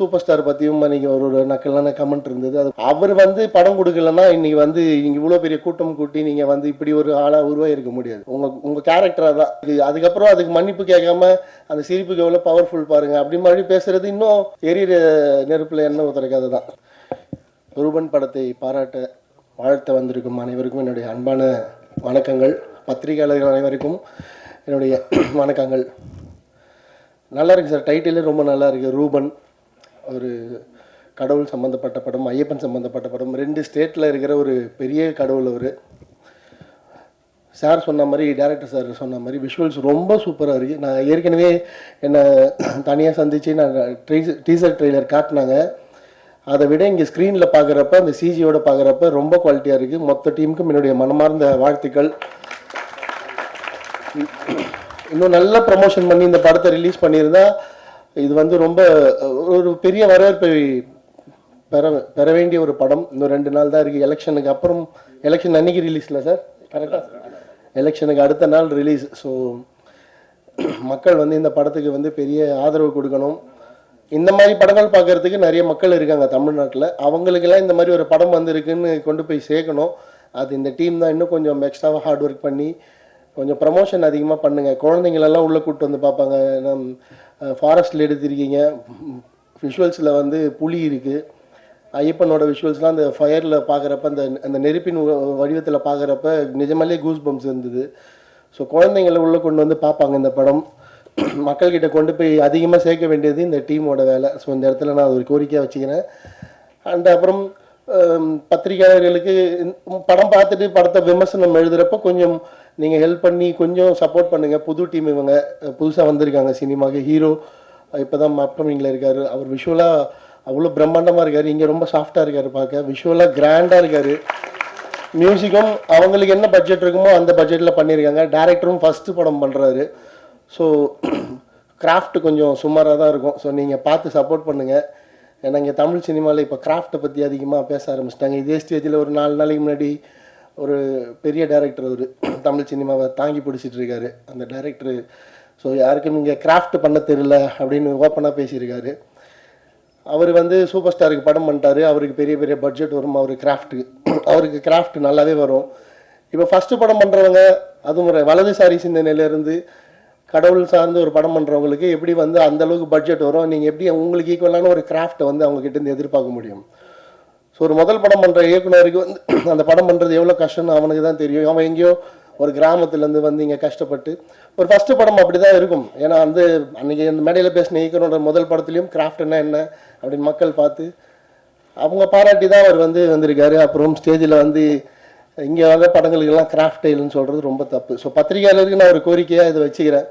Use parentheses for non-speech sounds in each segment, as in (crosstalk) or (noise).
Super star பற்றியும் இன்னைக்கு ஒரு ஒரு நக்கலான கமெண்ட் இருந்தது. அது அவர் வந்து படம் கொடுக்கலன்னா இன்னைக்கு வந்து நீங்க இவ்வளோ பெரிய கூட்டம் கூட்டி நீங்க வந்து இப்படி ஒரு ஆளாக உருவாயிருக்க முடியாது. உங்க உங்க கேரக்டராக தான். இது அதுக்கப்புறம் அதுக்கு மன்னிப்பு கேட்காம அந்த சிரிப்புக்கு எவ்வளோ பவர்ஃபுல் பாருங்க அப்படி மாதிரி பேசுறது இன்னும் எரியிற நெருப்புல என்ன ஊத்துற தான் ரூபன் படத்தை பாராட்ட வாழ்த்த வந்திருக்கும் அனைவருக்கும் என்னுடைய அன்பான வணக்கங்கள். பத்திரிகையாளர்கள் அனைவருக்கும் என்னுடைய (clears throat) வணக்கங்கள். நல்லா இருக்கு சார் டைட்டிலே ரொம்ப நல்லா இருக்கு. ரூபன். ஒரு கடவுள் சம்மந்தப்பட்ட படம் ஐயப்பன் சம்மந்தப்பட்ட படம் ரெண்டு ஸ்டேட்டில் இருக்கிற ஒரு பெரிய கடவுள் அவர். சார் சொன்ன மாதிரி டேரக்டர் சார் சொன்ன மாதிரி விஷுவல்ஸ் ரொம்ப சூப்பராக இருக்குது நான் ஏற்கனவே என்னை தனியாக சந்தித்து நாங்கள் டீசர் ட்ரெய்லர் காட்டினாங்க. அதை விட இங்கே ஸ்க்ரீனில் பார்க்குறப்ப அந்த சிஜியோட பார்க்குறப்ப ரொம்ப குவாலிட்டியாக இருக்குது மொத்த டீமுக்கும் என்னுடைய மனமார்ந்த வாழ்த்துக்கள். இன்னும் நல்ல ப்ரமோஷன் பண்ணி இந்த படத்தை ரிலீஸ் பண்ணியிருந்தால் இது வந்து ரொம்ப ஒரு பெரிய வரவேற்பை பெற பெற வேண்டிய ஒரு படம். இன்னும் ரெண்டு நாள் தான் இருக்குது எலெக்ஷனுக்கு அப்புறம் எலெக்ஷன் அன்னைக்கு ரிலீஸில் சார் கரெக்டாக எலெக்ஷனுக்கு அடுத்த நாள் ரிலீஸ் ஸோ மக்கள் வந்து இந்த படத்துக்கு வந்து பெரிய ஆதரவு கொடுக்கணும். இந்த மாதிரி படங்கள் பார்க்கறதுக்கு நிறைய மக்கள் இருக்காங்க தமிழ்நாட்டில். அவங்களுக்கெல்லாம் இந்த மாதிரி ஒரு படம் வந்திருக்குன்னு கொண்டு போய் சேர்க்கணும். அது இந்த டீம் தான் இன்னும் கொஞ்சம் எக்ஸ்ட்ராவாக ஹார்ட் ஒர்க் பண்ணி கொஞ்சம் ப்ரமோஷன் அதிகமாக பண்ணுங்கள் குழந்தைங்களெல்லாம் உள்ளே கூப்பிட்டு வந்து பார்ப்பாங்க. நம் ஃபாரஸ்ட்டில் எடுத்திருக்கீங்க. விஷுவல்ஸில் வந்து புலி இருக்குது ஐயப்பனோட விஷுவல்ஸ்லாம் அந்த ஃபயரில் பார்க்குறப்ப அந்த அந்த நெருப்பின் வடிவத்தில் பார்க்குறப்ப நிஜமாலே கூஸ் பம்ப்ஸ் இருந்தது. ஸோ குழந்தைங்களை உள்ளே கொண்டு வந்து பார்ப்பாங்க இந்த படம். மக்கள்கிட்ட கொண்டு போய் அதிகமாக சேர்க்க வேண்டியது இந்த டீமோட வேலை. ஸோ இந்த இடத்துல நான் அது ஒரு கோரிக்கையாக வச்சுக்கிறேன். அண்ட் அப்புறம் பத்திரிகையாளர்களுக்கு படம் பார்த்துட்டு படத்தை விமர்சனம் எழுதுறப்ப கொஞ்சம் நீங்கள் ஹெல்ப் பண்ணி கொஞ்சம் சப்போர்ட் பண்ணுங்கள் புது டீம் இவங்க புதுசாக வந்திருக்காங்க சினிமாவுக்கு. ஹீரோ இப்போ தான் அப்கமிங்கில் இருக்கார். அவர் விஷுவலாக அவ்வளோ பிரம்மாண்டமாக இருக்கார். இங்கே ரொம்ப சாஃப்டாக இருக்கார் பார்க்க. விஷுவலாக கிராண்டாக இருக்கார். மியூசிக்கும் அவங்களுக்கு என்ன பட்ஜெட் இருக்குமோ அந்த பட்ஜெட்டில் பண்ணியிருக்காங்க டேரக்டரும் ஃபஸ்ட்டு படம் பண்ணுறாரு ஸோ கிராஃப்ட் கொஞ்சம் சுமாராக தான் இருக்கும். ஸோ நீங்கள் பார்த்து சப்போர்ட் பண்ணுங்கள் ஏன்னா இங்கே தமிழ் சினிமாவில் இப்போ கிராஃப்ட்டை பற்றி அதிகமாக பேச ஆரம்பிச்சிட்டாங்க. இதே ஸ்டேஜில் ஒரு நாலு நாளைக்கு முன்னாடி ஒரு பெரிய டேரக்டர் ஒரு (clears throat) தமிழ் சினிமாவை தாங்கி பிடிச்சிட்டு இருக்காரு. அந்த டேரக்டர் ஸோ யாருக்கும் இங்கே கிராஃப்ட் பண்ண தெரியல அப்படின்னு ஓப்பனாக பேசியிருக்காரு. அவர் வந்து சூப்பர் ஸ்டாருக்கு படம் பண்ணிட்டாரு. அவருக்கு பெரிய பெரிய பட்ஜெட் வரும். அவர் கிராஃப்ட்டுக்கு (clears throat) அவருக்கு கிராஃப்ட் நல்லாவே வரும். இப்போ ஃபஸ்ட்டு படம் பண்ணுறவங்க அதுவும் ஒரு வலதுசாரி சிந்தனையிலேருந்து கடவுள் சார்ந்து ஒரு படம் பண்ணுறவங்களுக்கு எப்படி வந்து அந்த அளவுக்கு பட்ஜெட் வரும்? நீங்கள் எப்படி உங்களுக்கு ஈக்குவலான ஒரு கிராஃப்ட்டை வந்து அவங்க இருந்து எதிர்பார்க்க முடியும்? ஸோ ஒரு முதல் படம் பண்ணுற இயக்குனருக்கு வந்து (clears throat) அந்த படம் பண்ணுறது எவ்வளோ கஷ்டம்னு அவனுக்கு தான் தெரியும். அவன் எங்கேயோ ஒரு கிராமத்துலேருந்து வந்து இங்கே கஷ்டப்பட்டு ஒரு ஃபஸ்ட்டு படம் அப்படி தான் இருக்கும். ஏன்னா வந்து அன்றைக்கி அந்த மேடையில் பேசின இயக்குனரோட முதல் படத்துலையும் கிராஃப்ட்னா என்ன அப்படின்னு மக்கள் பார்த்து அவங்க பாராட்டி தான் அவர் வந்து வந்திருக்காரு. அப்புறம் ஸ்டேஜில் வந்து இங்கே வந்த படங்களுக்கெல்லாம் கிராஃப்ட் இல்லைன்னு சொல்கிறது ரொம்ப தப்பு. ஸோ பத்திரிகையாளருக்கு நான் ஒரு கோரிக்கையாக இதை வச்சுக்கிறேன்.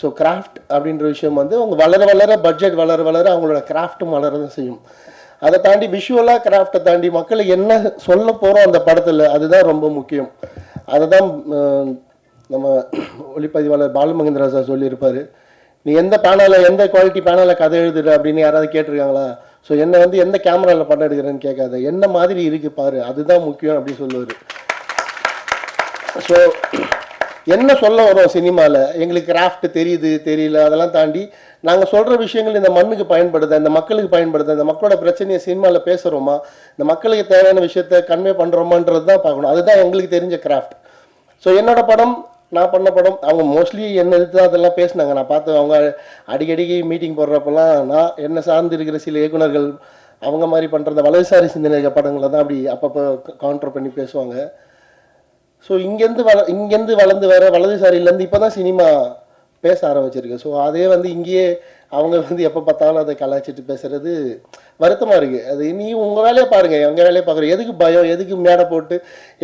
ஸோ கிராஃப்ட் அப்படின்ற விஷயம் வந்து அவங்க வளர வளர பட்ஜெட் வளர வளர அவங்களோட கிராஃப்ட்டும் வளர தான் செய்யும். அதை தாண்டி விஷுவலாக கிராஃப்டை தாண்டி மக்கள் என்ன சொல்ல போகிறோம் அந்த படத்தில் அதுதான் ரொம்ப முக்கியம். அதை தான் நம்ம ஒளிப்பதிவாளர் பாலுமகேந்திரா சார் சொல்லியிருப்பார். நீ எந்த பேனலில் எந்த குவாலிட்டி பேனலில் கதை எழுதுற அப்படின்னு யாராவது கேட்டிருக்காங்களா? ஸோ என்ன வந்து எந்த கேமராவில் படம் எடுக்கிறேன்னு கேட்காத. என்ன மாதிரி இருக்கு பாரு அதுதான் முக்கியம் அப்படின்னு சொல்லுவார். ஸோ என்ன சொல்ல வரோம் சினிமாவில் எங்களுக்கு கிராஃப்ட் தெரியுது தெரியல அதெல்லாம் தாண்டி நாங்கள் சொல்கிற விஷயங்கள் இந்த மண்ணுக்கு பயன்படுது இந்த மக்களுக்கு பயன்படுது இந்த மக்களோட பிரச்சனையை சினிமாவில் பேசுகிறோமா இந்த மக்களுக்கு தேவையான விஷயத்த கன்வே பண்ணுறோமான்றது தான் பார்க்கணும். அதுதான் எங்களுக்கு தெரிஞ்ச கிராஃப்ட் ஸோ என்னோட படம் நான் பண்ண படம் அவங்க மோஸ்ட்லி என்ன எடுத்து தான் அதெல்லாம் பேசினாங்க. நான் பார்த்து அவங்க அடிக்கடிக்கு மீட்டிங் போடுறப்பெல்லாம் நான் என்ன சார்ந்து இருக்கிற சில இயக்குநர்கள் அவங்க மாதிரி பண்ணுற அந்த வலதுசாரி சிந்தனை படங்களை தான் அப்படி அப்பப்போ கவுண்டர் பண்ணி பேசுவாங்க. ஸோ இங்கேருந்து வள இங்கேருந்து வளர்ந்து வர வலதுசாரியிலேருந்து இப்போ தான் சினிமா பேச ஆரம்பிச்சிருக்கு. ஸோ அதே வந்து இங்கேயே அவங்க வந்து எப்போ பார்த்தாலும் அதை கலாய்ச்சிட்டு பேசுறது வருத்தமாக இருக்குது அது நீ உங்கள் வேலையை பாருங்கள் எங்கள் வேலையை பார்க்குறோம் எதுக்கு பயம் எதுக்கு மேடை போட்டு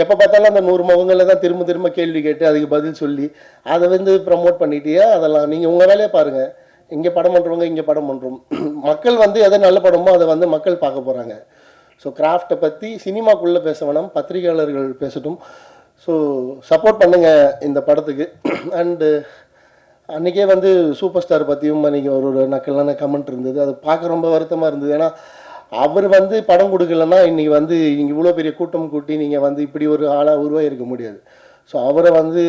எப்போ பார்த்தாலும் அந்த நூறு முகங்களில் தான் திரும்ப திரும்ப கேள்வி கேட்டு அதுக்கு பதில் சொல்லி அதை வந்து ப்ரமோட் பண்ணிட்டியா? அதெல்லாம் நீங்கள் உங்கள் வேலையை பாருங்கள் இங்கே படம் பண்ணுறவங்க இங்கே படம் பண்ணுறோம் (clears throat) மக்கள் வந்து எதை நல்ல படமோ அதை வந்து மக்கள் பார்க்க போகிறாங்க ஸோ கிராஃப்டை பற்றி சினிமாக்குள்ளே பேச வேணாம் பத்திரிகையாளர்கள் பேசட்டும். ஸோ சப்போர்ட் பண்ணுங்க இந்த படத்துக்கு. அண்டு அன்றைக்கே வந்து சூப்பர் ஸ்டார் பற்றியும் அன்றைக்கி ஒரு ஒரு நக்கலான கமெண்ட் இருந்தது. அது பார்க்க ரொம்ப வருத்தமாக இருந்தது. ஏன்னா அவர் வந்து படம் கொடுக்கலன்னா இன்றைக்கி வந்து நீங்கள் இவ்வளோ பெரிய கூட்டம் கூட்டி நீங்கள் வந்து இப்படி ஒரு ஆளாக உருவாகிருக்க முடியாது. ஸோ அவரை வந்து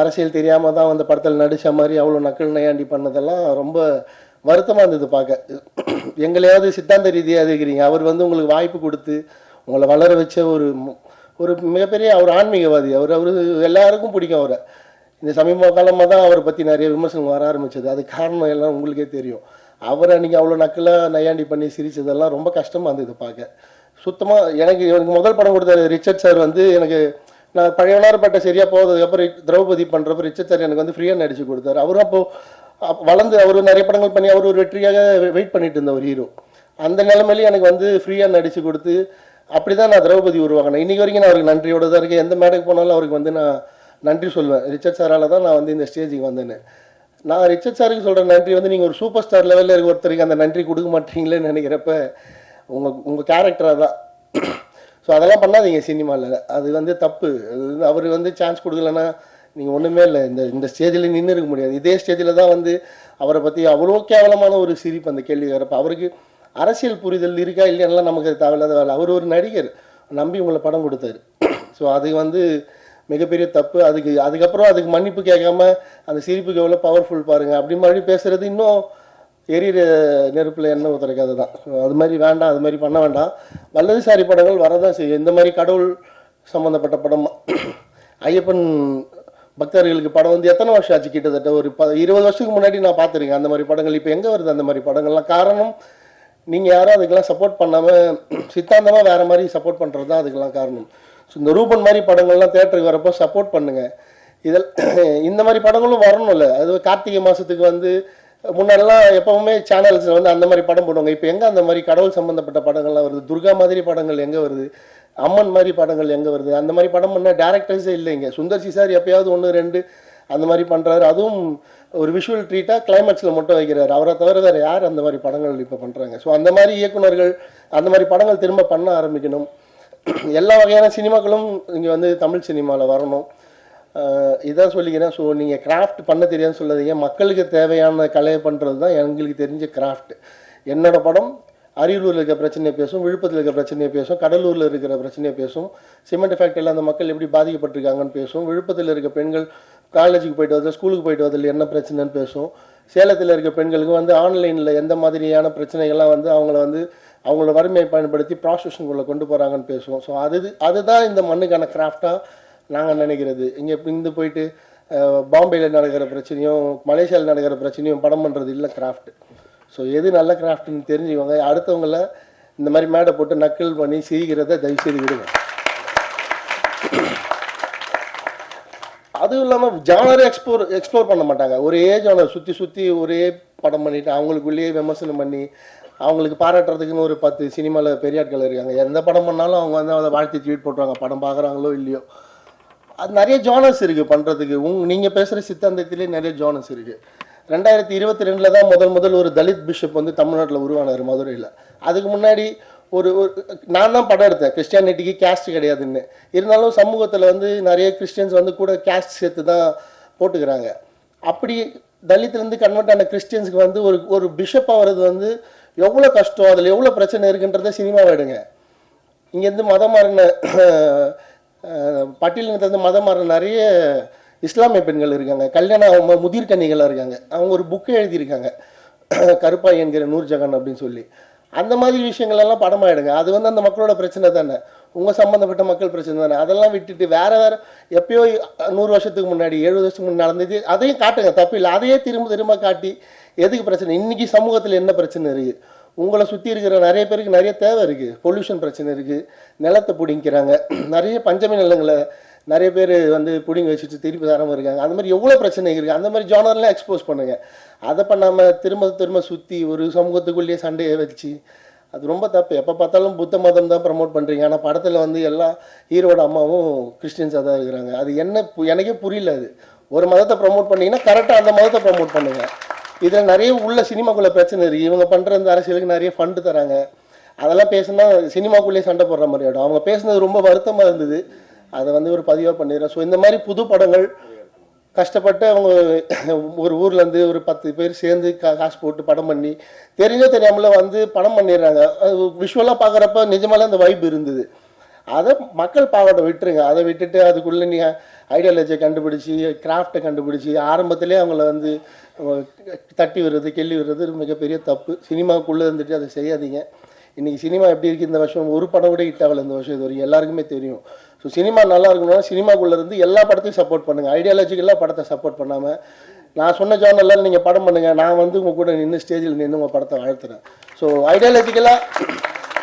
அரசியல் தெரியாமல் தான் அந்த படத்தில் நடித்த மாதிரி அவ்வளோ நக்கல் நையாண்டி பண்ணதெல்லாம் ரொம்ப வருத்தமாக இருந்தது பார்க்க. எங்களையாவது சித்தாந்த ரீதியாக இருக்கிறீங்க அவர் வந்து உங்களுக்கு வாய்ப்பு கொடுத்து உங்களை வளர வச்ச ஒரு ஒரு மிகப்பெரிய அவர் ஆன்மீகவாதி. அவர் அவர் எல்லாருக்கும் பிடிக்கும் அவரை. இந்த சமீப காலமாக தான் அவரை பற்றி நிறைய விமர்சனம் வர ஆரம்பிச்சது. அது காரணம் எல்லாம் உங்களுக்கே தெரியும். அவர் அன்றைக்கி அவ்வளோ நக்கலாக நையாண்டி பண்ணி சிரித்ததெல்லாம் ரொம்ப கஷ்டமாக இருந்தது பார்க்க. சுத்தமாக எனக்கு எனக்கு முதல் படம் கொடுத்தாரு ரிச்சர்ட் சார் வந்து எனக்கு நான் பழையவனார்பட்ட சரியாக போகிறதுக்கப்புறம் திரௌபதி பண்ணுறப்ப ரிச்சர்ட் சார் எனக்கு வந்து ஃப்ரீயாக நடிச்சு கொடுத்தாரு. அவரும் அப்போ வளர்ந்து அவர் நிறைய படங்கள் பண்ணி அவர் ஒரு வெற்றியாக வெயிட் பண்ணிட்டு இருந்த ஒரு ஹீரோ. அந்த நிலமையிலேயே எனக்கு வந்து ஃப்ரீயாக நடிச்சு கொடுத்து அப்படி தான் நான் திரௌபதி உருவாக்கினேன். இன்னைக்கு வரைக்கும் நான் அவருக்கு நன்றியோட தான் இருக்கேன். எந்த மேடைக்கு போனாலும் அவருக்கு வந்து நான் நன்றி சொல்வேன். ரிச்சர்ட் சாரால் தான் நான் வந்து இந்த ஸ்டேஜுக்கு வந்தேன்னு. நான் ரிச்சர்ட் சாருக்கு சொல்கிற நன்றி வந்து நீங்கள் ஒரு சூப்பர் ஸ்டார் லெவலில் இருக்க ஒருத்தருக்கு அந்த நன்றி கொடுக்க மாட்டீங்களேன்னு நினைக்கிறப்ப உங்கள் உங்கள் கேரக்டராக தான். ஸோ அதெல்லாம் பண்ணாதீங்க சினிமாவில் அது வந்து தப்பு. அது வந்து அவர் வந்து சான்ஸ் கொடுக்கலன்னா நீங்கள் ஒன்றுமே இல்லை. இந்த இந்த ஸ்டேஜில் நின்று இருக்க முடியாது. இதே ஸ்டேஜில் தான் வந்து அவரை பற்றி அவ்வளோ கேவலமான ஒரு சிரிப்பு அந்த கேள்வி வரப்போ அவருக்கு அரசியல் புரிதல் இருக்கா இல்லையானலாம் நமக்கு தேவையில்லாத வேலை. அவர் ஒரு நடிகர். நம்பி உங்களை படம் கொடுத்தாரு. ஸோ அது வந்து மிகப்பெரிய தப்பு. அதுக்கு அதுக்கப்புறம் அதுக்கு மன்னிப்பு கேட்காம அந்த சிரிப்புக்கு எவ்வளோ பவர்ஃபுல் பாருங்கள் அப்படி மாதிரி பேசுறது இன்னும் எரியிற நெருப்பில் எண்ணெய் ஊற்றுற தான் அது மாதிரி வேண்டாம் அது மாதிரி பண்ண வேண்டாம். வல்லதுசாரி படங்கள் வரதான் செய்யும். இந்த மாதிரி கடவுள் சம்மந்தப்பட்ட படம் ஐயப்பன் பக்தர்களுக்கு படம் வந்து எத்தனை வருஷம் ஆச்சு? கிட்டத்தட்ட ஒரு ப இருபது வருஷத்துக்கு முன்னாடி நான் பார்த்துருக்கேன் அந்த மாதிரி படங்கள். இப்போ எங்கே வருது அந்த மாதிரி படங்கள்லாம்? காரணம் நீங்கள் யாரும் அதுக்கெல்லாம் சப்போர்ட் பண்ணாமல் சித்தாந்தமாக வேறு மாதிரி சப்போர்ட் பண்ணுறது தான் அதுக்கெல்லாம் காரணம். ஸோ இந்த ரூபன் மாதிரி படங்கள்லாம் தேட்டருக்கு வரப்போ சப்போர்ட் பண்ணுங்கள் இதில் இந்த மாதிரி படங்களும் வரணும்ல. அது கார்த்திகை மாதத்துக்கு வந்து முன்னாடிலாம் எப்பவுமே சேனல்ஸில் வந்து அந்த மாதிரி படம் போடுவாங்க. இப்போ எங்கே அந்த மாதிரி கடவுள் சம்மந்தப்பட்ட படங்கள்லாம் வருது? துர்கா மாதிரி படங்கள் எங்கே வருது? அம்மன் மாதிரி படங்கள் எங்கே வருது? அந்த மாதிரி படம் பண்ண டேரக்டர்ஸே இல்லைங்க சுந்தர் சிசார் எப்பயாவது ஒன்று ரெண்டு அந்த மாதிரி பண்ணுறாரு அதுவும் ஒரு விஷுவல் ட்ரீட்டாக கிளைமேக்ஸில் மட்டும் வைக்கிறார். அவரை தவிர வேறு யார் அந்த மாதிரி படங்கள் இப்போ பண்ணுறாங்க ஸோ அந்த மாதிரி இயக்குனர்கள் அந்த மாதிரி படங்கள் திரும்ப பண்ண ஆரம்பிக்கணும். எல்லா வகையான சினிமாக்களும் இங்கே வந்து தமிழ் சினிமாவில் வரணும். இதான் சொல்லிக்கிறேன். ஸோ நீங்கள் கிராஃப்ட் பண்ண தெரியாதுன்னு சொல்லாதீங்க. மக்களுக்கு தேவையான கலையை பண்ணுறது தான் எங்களுக்கு தெரிஞ்ச கிராஃப்ட் என்னோட படம் அரியலூரில் இருக்கிற பிரச்சனையை பேசும் விழுப்புரத்தில் இருக்கிற பிரச்சனையை பேசும் கடலூரில் இருக்கிற பிரச்சனையை பேசும் சிமெண்ட் ஃபேக்டரியில் அந்த மக்கள் எப்படி பாதிக்கப்பட்டிருக்காங்கன்னு பேசும் விழுப்புரத்தில் இருக்க பெண்கள் காலேஜுக்கு போயிட்டு வரது ஸ்கூலுக்கு போயிட்டு வரதில் என்ன பிரச்சனைன்னு பேசும் சேலத்தில் இருக்க பெண்களுக்கு வந்து ஆன்லைனில் எந்த மாதிரியான பிரச்சனைகள்லாம் வந்து அவங்கள வந்து அவங்களோட வறுமையை பயன்படுத்தி ப்ராஸ்டியூஷனுக்குள்ளே கொண்டு போகிறாங்கன்னு பேசுவோம். ஸோ அது அதுதான் இந்த மண்ணுக்கான கிராஃப்டாக நாங்கள் நினைக்கிறது. இங்கே இருந்து போயிட்டு பாம்பேயில் நடக்கிற பிரச்சனையும் மலேசியாவில் நடக்கிற பிரச்சனையும் படம் பண்ணுறது இல்லை கிராஃப்ட் ஸோ எது நல்ல கிராஃப்ட்னு தெரிஞ்சுக்கோங்க அடுத்தவங்கள இந்த மாதிரி மேடை போட்டு நக்கல் பண்ணி சிரிக்கிறத தயவுசெய்து விடுங்க. அதுவும் இல்லாமல் ஜானர் எக்ஸ்ப்ளோர் எக்ஸ்ப்ளோர் பண்ண மாட்டாங்க. ஒரே ஜானர் சுற்றி சுற்றி ஒரே படம் பண்ணிட்டு அவங்களுக்குள்ளேயே விமர்சனம் பண்ணி அவங்களுக்கு பாராட்டுறதுக்குன்னு ஒரு பத்து சினிமாவில் பெரிய ஆட்கள் இருக்காங்க. எந்த படம் பண்ணாலும் அவங்க வந்து அதை வாழ்த்தி ட்வீட் போட்டுருவாங்க. படம் பார்க்குறாங்களோ இல்லையோ. அது நிறைய ஜானர்ஸ் இருக்குது பண்ணுறதுக்கு உங் நீங்கள் பேசுகிற சித்தாந்தத்திலே நிறைய ஜானர்ஸ் இருக்குது ரெண்டாயிரத்தி இருபத்தி ரெண்டில் தான் முதல் முதல் ஒரு தலித் பிஷப் வந்து தமிழ்நாட்டில் உருவானார் மதுரையில். அதுக்கு முன்னாடி ஒரு ஒரு நான் தான் படம் எடுத்தேன். கிறிஸ்டியானிட்டிக்கு கேஸ்ட் கிடையாதுன்னு. இருந்தாலும் சமூகத்தில் வந்து நிறைய கிறிஸ்டியன்ஸ் வந்து கூட கேஸ்ட் சேர்த்து தான் போட்டுக்கிறாங்க. அப்படி தலித்துலேருந்து கன்வெர்ட் ஆன கிறிஸ்டியன்ஸுக்கு வந்து ஒரு ஒரு பிஷப் ஆகிறது வந்து எவ்வளோ கஷ்டம்? அதில் எவ்வளோ பிரச்சனை இருக்குன்றத சினிமாவை எடுங்க. இங்கேருந்து மதம் மாறின பட்டியலினத்துலேருந்து மதம் மாறின நிறைய இஸ்லாமிய பெண்கள் இருக்காங்க. கல்யாணம் அவங்க முதிர்கன்னிகளாக இருக்காங்க. அவங்க ஒரு புக்கு எழுதியிருக்காங்க. கருப்பாய் என்கிற நூர்ஜஹான் அப்படின்னு சொல்லி. அந்த மாதிரி விஷயங்கள் எல்லாம் படமாயிடுங்க. அது வந்து அந்த மக்களோட பிரச்சனை தானே. உங்கள் சம்மந்தப்பட்ட மக்கள் பிரச்சனை தானே. அதெல்லாம் விட்டுட்டு வேற வேற எப்பயோ நூறு வருஷத்துக்கு முன்னாடி எழுபது வருஷத்துக்கு முன்னாடி நடந்தது அதையும் காட்டுங்க. தப்பு இல்லை. அதையே திரும்ப திரும்ப காட்டி எதுக்கு பிரச்சனை? இன்றைக்கி சமூகத்தில் என்ன பிரச்சனை இருக்குது உங்களை சுற்றி இருக்கிற நிறைய பேருக்கு நிறைய தேவை இருக்குது பொல்யூஷன் பிரச்சனை இருக்குது நிலத்தை பிடிங்கிறாங்க. (clears throat) நிறைய பஞ்சமி நிலங்களை நிறைய பேர் வந்து பிடிங்க வச்சுட்டு திருப்பி தராமல் இருக்காங்க. அந்த மாதிரி எவ்வளோ பிரச்சனை இருக்குது அந்த மாதிரி ஜானர்லாம் எக்ஸ்போஸ் பண்ணுங்கள் அதை பண்ணாமல் திரும்ப திரும்ப சுற்றி ஒரு சமூகத்துக்குள்ளேயே சண்டையை வச்சு அது ரொம்ப தப்பு. எப்போ பார்த்தாலும் புத்த மதம் தான் ப்ரமோட் பண்ணுறீங்க ஆனால் படத்தில் வந்து எல்லா ஹீரோட அம்மாவும் கிறிஸ்டின்ஸாக தான் இருக்கிறாங்க. அது என்ன பு- எனக்கே புரியல அது. ஒரு மதத்தை ப்ரமோட் பண்ணீங்கன்னா கரெக்டாக அந்த மதத்தை ப்ரமோட் பண்ணுங்கள் இதில் நிறைய உள்ள சினிமாக்குள்ளே பிரச்சனை இருக்குது இவங்க பண்ணுற இந்த அரசியலுக்கு நிறைய ஃபண்டு தராங்க. அதெல்லாம் பேசுனா சினிமாக்குள்ளேயே சண்டை போடுற மாதிரி ஆகிடும் அவங்க பேசுனது ரொம்ப வருத்தமாக இருந்தது. அதை வந்து ஒரு பதிவாக பண்ணிடுறேன் ஸோ இந்த மாதிரி புது படங்கள் கஷ்டப்பட்டு அவங்க ஒரு ஊர்லேருந்து ஒரு பத்து பேர் சேர்ந்து கா காசு போட்டு படம் பண்ணி தெரிஞ்சோ தெரியாமல வந்து படம் பண்ணிடுறாங்க. விஷுவலாக பார்க்குறப்ப நிஜமாலே அந்த வைப் இருந்தது. அதை மக்கள் பாவாட்டை விட்டுருங்க. அதை விட்டுட்டு அதுக்குள்ளே நீங்கள் ஐடியாலஜியை கண்டுபிடிச்சி கிராஃப்டை கண்டுபிடிச்சி ஆரம்பத்திலே அவங்கள வந்து தட்டி விடுறது கெள்ளி விடுறது மிகப்பெரிய தப்பு. சினிமாவுக்குள்ளே இருந்துட்டு அதை செய்யாதீங்க. இன்றைக்கி சினிமா எப்படி இருக்குது இந்த வருஷம்? ஒரு படம் கூட ஹிட் ஆகலை இந்த வருஷம் இது வரைக்கும். எல்லாருக்குமே தெரியும். ஸோ சினிமா நல்லா இருக்கணும்னா சினிமாக்குள்ளே இருந்து எல்லா படத்தையும் சப்போர்ட் பண்ணுங்கள் ஐடியாலஜிக்கெல்லாம் படத்தை சப்போர்ட் பண்ணாமல் நான் சொன்ன ஜோனெல்லாம் நீங்கள் படம் பண்ணுங்கள் நான் வந்து உங்கள் கூட நின்று ஸ்டேஜில் நின்று உங்கள் படத்தை வாழ்த்துறேன். ஸோ ஐடியாலஜிக்கலாக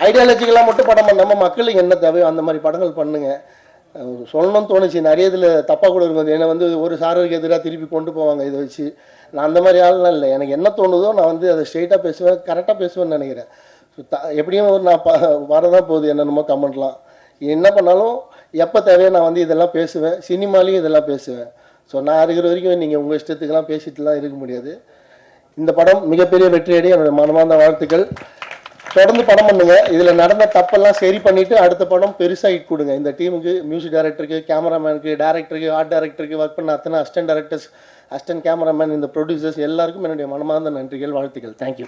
ஐடியாலஜிக்கலாக மட்டும் படம் பண்ணாமல் மக்களுக்கு என்ன தேவையோ அந்த மாதிரி படங்கள் பண்ணுங்கள் சொல்லணும்னு தோணுச்சு. நிறைய இதில் தப்பாக கூட இருக்கும் என்னை வந்து ஒரு சாரருக்கு எதிராக திருப்பி கொண்டு போவாங்க இதை வச்சு. நான் அந்த மாதிரி ஆள்லாம் இல்லை. எனக்கு என்ன தோணுதோ நான் வந்து அதை ஸ்ட்ரெயிட்டாக பேசுவேன் கரெக்டாக பேசுவேன்னு நினைக்கிறேன். ஸோ த எப்படியும் ஒரு நான் ப வரதான் போகுது என்னென்னமோ கமெண்ட்லாம் என்ன பண்ணாலும் எப்போ தேவையோ நான் வந்து இதெல்லாம் பேசுவேன். சினிமாலையும் இதெல்லாம் பேசுவேன். ஸோ நான் இருக்கிற வரைக்கும் நீங்கள் உங்கள் இஷ்டத்துக்கெல்லாம் பேசிட்டுலாம் இருக்க முடியாது. இந்த படம் மிகப்பெரிய வெற்றியடைய என்னோட மனமார்ந்த வாழ்த்துக்கள். தொடர்ந்து படம் பண்ணுங்க. இதில் நடந்த தப்பெல்லாம் சரி பண்ணிட்டு அடுத்த படம் பெருசாக இட் கொடுங்க. இந்த டீமுக்கு மியூசிக் டைரக்டருக்கு கேமராமேனுக்கு டேரக்டருக்கு ஆர்ட் டைரக்டருக்கு ஒர்க் பண்ண அத்தனை அசிஸ்டன்ட் டேரக்டர்ஸ் அசிஸ்டன்ட் கேமராமேன் இந்த ப்ரொடியூசர்ஸ் எல்லாருக்கும் என்னுடைய மனமார்ந்த நன்றிகள் வாழ்த்துக்கள். தேங்க்யூ